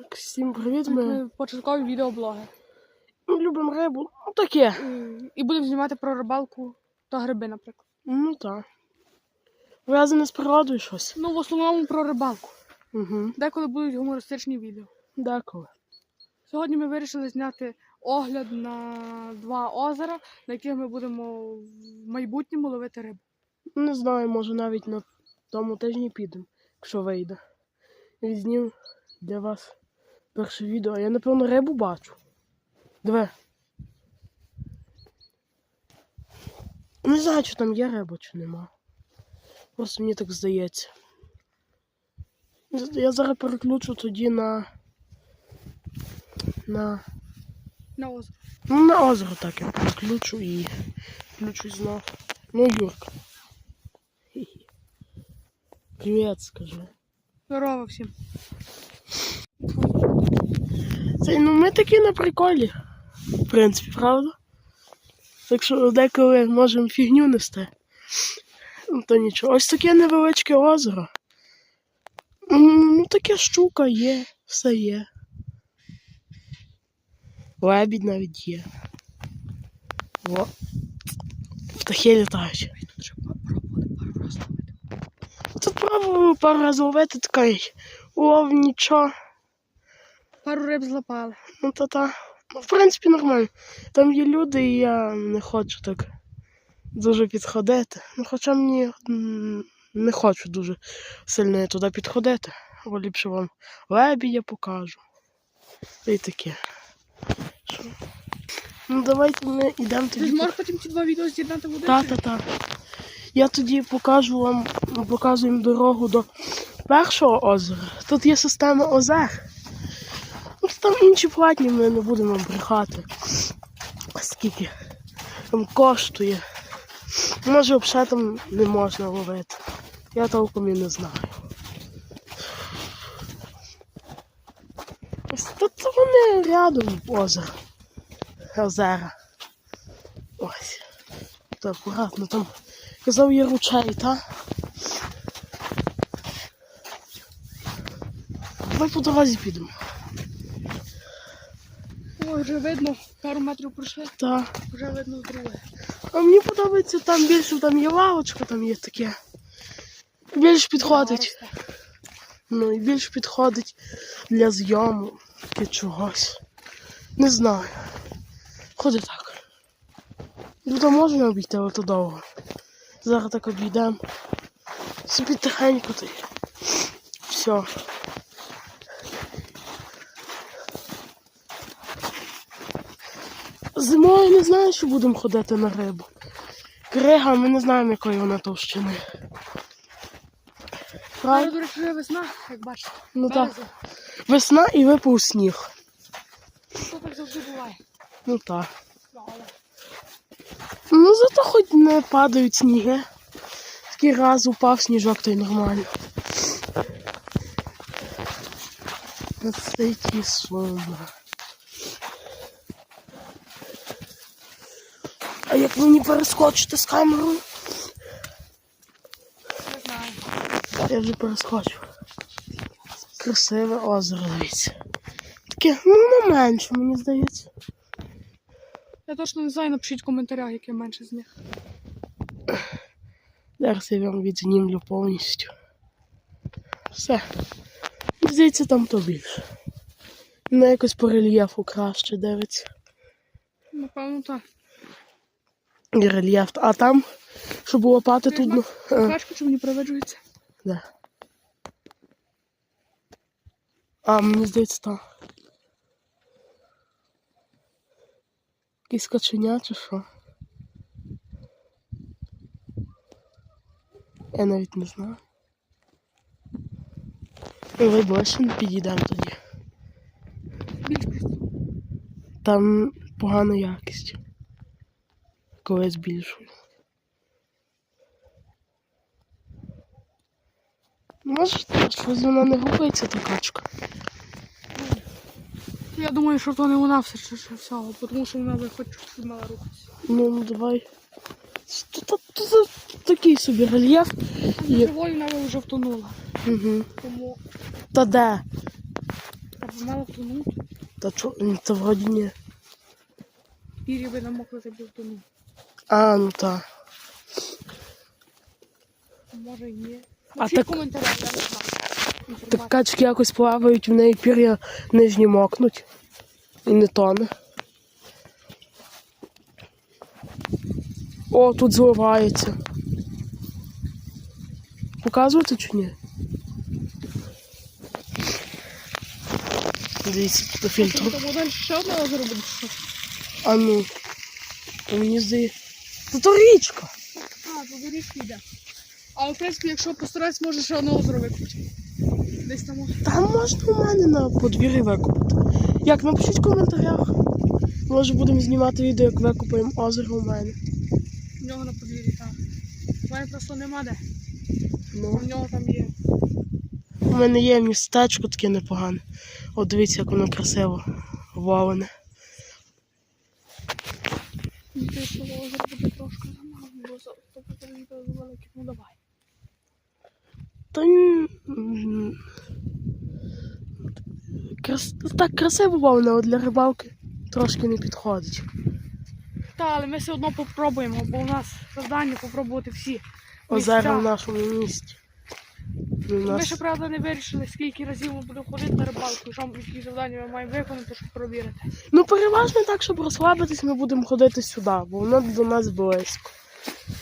Так, всім привіт, ми Ми початкові відеоблоги. любимо рибу. Ну таке. І будемо знімати про рибалку та гриби, наприклад. Ну так. В'язане з природою щось. Ну, в основному про рибалку. Угу. Деколи будуть гумористичні відео. Деколи. Сьогодні ми вирішили зняти огляд на два озера, на яких ми будемо в майбутньому ловити рибу. Не знаю, може навіть на тому тижні підемо, якщо вийде. Відзнім для вас перше відео. Я напевно рибу бачу. Диви. Не знаю, чи там є риба, чи нема. Просто мені так здається. Я зараз переключу тоді на. На. На озеро. Ну, на озеро так я переключу і включу знов. Ну, Юрка. Привіт, скажи. Здорово всім. Це, ну ми такі на приколі. В принципі, правда? Так що деколи можемо фігню нести. Ну, то нічого. Ось таке невеличке озеро. Ну, таке щука є, все є. Лебідь навіть є. Во. Птахи літають. Тут пробував пару разів ловити такий. Лов нічого. Пару риб злопали. Ну та та. Ну, в принципі, нормально. Там є люди, і я не хочу так дуже підходити. Ну, хоча мені не хочу дуже сильно туди підходити. Бо ліпше вам лебідя покажу. І таке. Що? Ну давайте ми йдемо Ти тоді. можеш потім ці два відео з'єднати в один? Та, та, та. Я тоді покажу вам, показую дорогу до першого озера. Тут є система озер. Там інші платні, ми не будемо брехати. Скільки там коштує. Може, взагалі там не можна ловити. Я толком і не знаю. Тут вони рядом озера. Озера. Ось. Так, акуратно там. Казав є ручей, та? Давай по дорозі підемо. Ой, вже видно, пару метрів пройшли, Та. вже видно друге. А мені подобається там більше, там є лавочка, там є таке. Більш підходить. Ну і більш підходить для зйомки чогось. Не знаю. Ходи так. Тут можна обійти, але то довго. Зараз так обійдемо. Собі тихенько ти. Все. Зимою не знаю, що будемо ходити на рибу. Крига, ми не знаємо, якої вона товщини. Правда? До речі, весна, як бачите. Ну так. Березень. Весна і випав сніг. Що так завжди буває? Ну так. Але Ну зато хоч не падають сніги. Такий раз упав сніжок, то й нормально. Це ті сума. Як мені перескочити з камерою? не знаю. Я вже перескочив. Красиве озеро, дивіться. Таке, ну менше, мені здається. Я точно не знаю, напишіть в коментарях, яке менше з них. Зараз я вам відзнімлю повністю. Все. Здається, там то більше. Ну, якось по рельєфу краще дивиться. Напевно, так. І рельєф. А там, щоб лопати тут. Ну, е, чи мені приведжується? да. А, мені здається, там. Якісь каченя чи що? Я навіть не знаю. Давай ближче не підійдемо тоді. Там погана якість. Колись більшою. Може, щось вона не губиться та качка. Я думаю, що то не вона все ще всього, тому що вона би хоч чуть мала рухатися. Ну, ну давай. Тут, тут, тут такий собі рельєф. А живою вона вже втонула. Угу. Тому Та де? мало тонути. Та чо, та вроді ні. Пір'я би намокли, це б. А, ну та. Може і ні. А так- так... я не знаю. Так качки якось плавають, в неї пір'я нижні мокнуть. І не тоне. О, тут зливається. Показувати чи ні? Дивіться, тут фільтр. Тобто ще що? А ну. То мені здається. Та то річка. А, то до річки йде. Але в принципі, якщо постаратися, може ще одне озеро викупити. Десь там. Там можна у мене на подвір'ї викопати. Як напишіть в коментарях. Може будемо знімати відео, як викопаємо озеро у мене. В нього на подвір'ї там. У мене просто нема де. Ну. в нього там є. У мене є містечко таке непогане. От дивіться, як воно красиво валене. Здається, що озеро буде трошки замало, бо за то буде відео велике. Ну давай. Та крас... так красиво валене, але для рибалки трошки не підходить. Та, але ми все одно попробуємо, бо у нас завдання попробувати всі. Озера в нашому місті. У Ми ще правда не вирішили, скільки разів ми будемо ходити на рибалку, що які завдання ми маємо виконати, щоб провірити. Ну, переважно так, щоб розслабитись, ми будемо ходити сюди, бо воно до нас близько.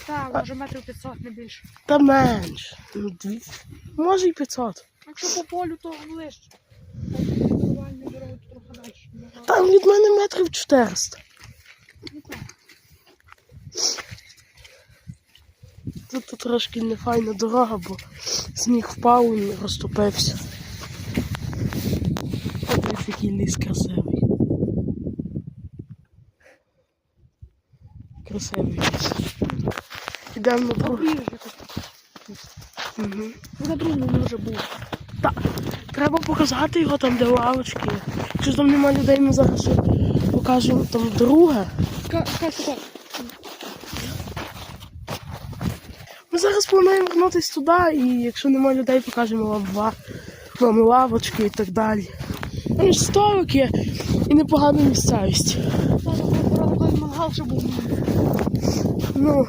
Так, може метрів 500, не більше. Та менше. Ну, дві- Може і 500. Якщо по полю, то ближче. Нормальні дороги, то трохи далі. Там від мене метрів 400. ну, так. Тут, тут трошки не файна дорога, бо сніг впав і розтопився. Ось який ліс красивий. Красивий ліс. Побіжжя тут. Угу. На другому може бути. Треба показати його там, де лавочки. Якщо там нема людей, ми зараз покажемо там друге. Ми зараз плануємо вернутися туди, і якщо нема людей, покажемо вам, лавочки і так далі. Там ж столик є і непогана місцевість. Був. Ну,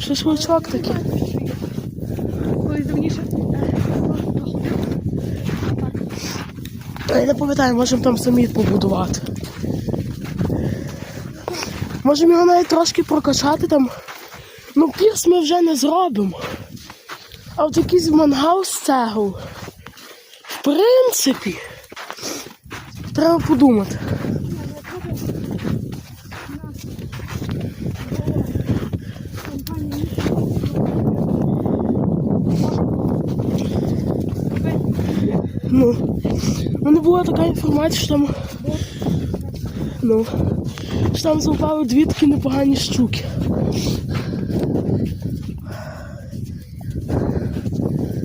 шашличок такий. Колись давніше. Я не пам'ятаю, можемо там самі побудувати. Можемо його навіть трошки прокачати там. Ну, пірс ми вже не зробимо. А от якийсь мангал з цегл. В принципі, треба подумати. Ну, в мене була така інформація, що там. Ну, що там злопали дві такі непогані щуки.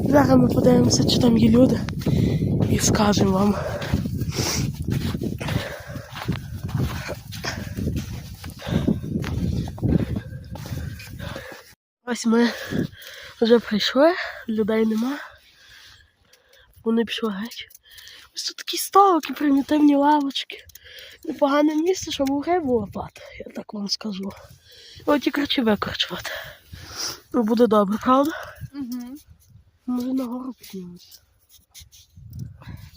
Зараз ми подивимося, чи там є люди, і скажемо вам. Ось ми вже прийшли, людей нема. Вони пішли геть. Ось тут такі столики, примітивні лавочки. Непогане місце, щоб у рибу лопати, я так вам скажу. От і коротше викорчувати. Ну, буде добре, правда? Угу. Може нагору піднімемося.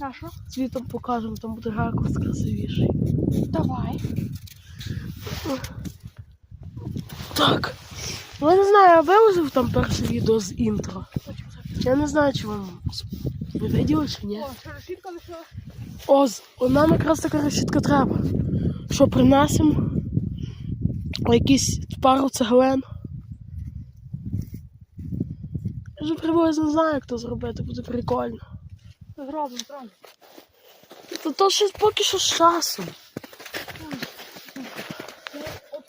На що? Світом покажемо, там буде ракурс красивіший. Давай. Так. Я не знаю, я виложив там перше відео з інтро. Я не знаю, чи вам ви виділи чи ні. О, що решітка лишила? О, з- нам якраз така решітка треба. Що принесемо? Якісь пару цеглин. Я вже приблизно знаю, як то зробити, буде прикольно. Зробимо, зробимо. То, то ще поки що з часом. От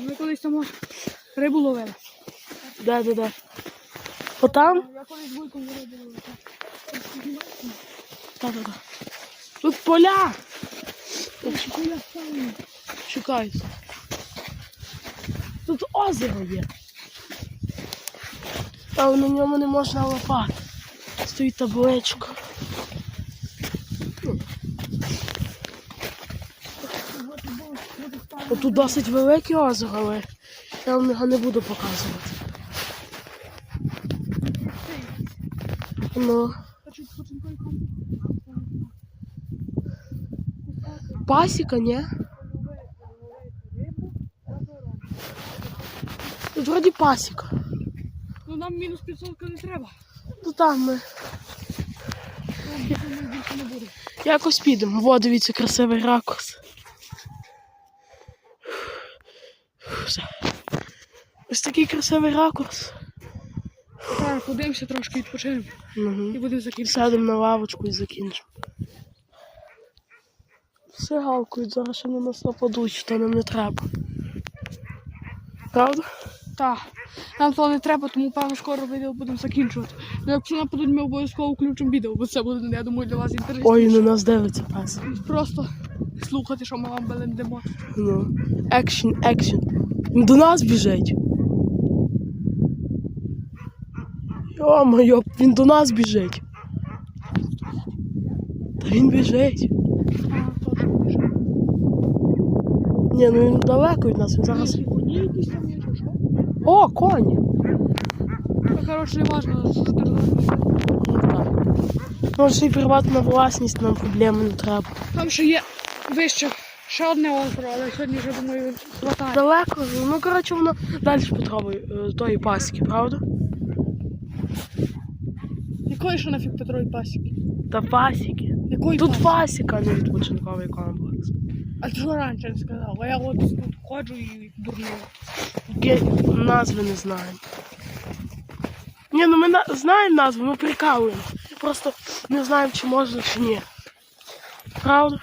ми колись там рибу ловили. Де, де, де? Отам. Я колись вуйком робила. Так, так, так. Тут поля. Шукаюся. Тут озеро є. Але на ньому не можна лопати. Стоїть табличка. Тут досить велике озеро, але я вам його не буду показувати. Ну, пасіка, ні? Тут вроді пасіка. Ну нам мінус 500 не треба. Ну там ми якось підемо. Во, дивіться, красивий ракурс. Все. Ось такий красивий ракурс. Так, подивимося трошки відпочинемо Угу. і будемо закінчити. Сядемо на лавочку і закінчимо. Все гавкають, зараз ще на нас нападуть, що нам не треба. Правда? Так. Нам того не треба, тому певно скоро відео будемо закінчувати. Ну, якщо нападуть, ми обов'язково включимо відео, бо це буде, я думаю, для вас інтересно. Ой, на нас дивиться пес. Просто слухати, що ми вам белендимо. Ну, екшн, екшн. До нас біжить. Йо-моє, він до нас біжить. Та він біжить. Ні, ну він далеко від нас, він зараз. О, коні! Ну, коротше, не важно, що. Ну ще й приватна власність, нам проблеми не треба. Там ще є вище, ще одне озеро, але сьогодні вже думаю хватає. Далеко, ну коротше, воно далі Петрової е, тої пасіки, правда? Якої ще нафіг Петрові пасіки? Та пасіки. Якої Тут пасіка, а не відпочинковий комплекс. А ти що раніше не сказав? А я от тут ходжу і дурною. Є назви не знаємо. Ні, ну ми на... знаємо назву, ми прикалуємо. Просто не знаємо, чи можна, чи ні. Правда?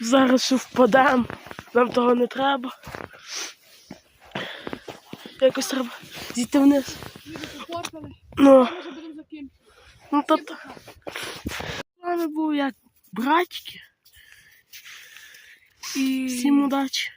Зараз ще впадемо. Нам того не треба. Якось треба зійти вниз. Ну, ну то. то. З вами був як братики. І Всім удачі.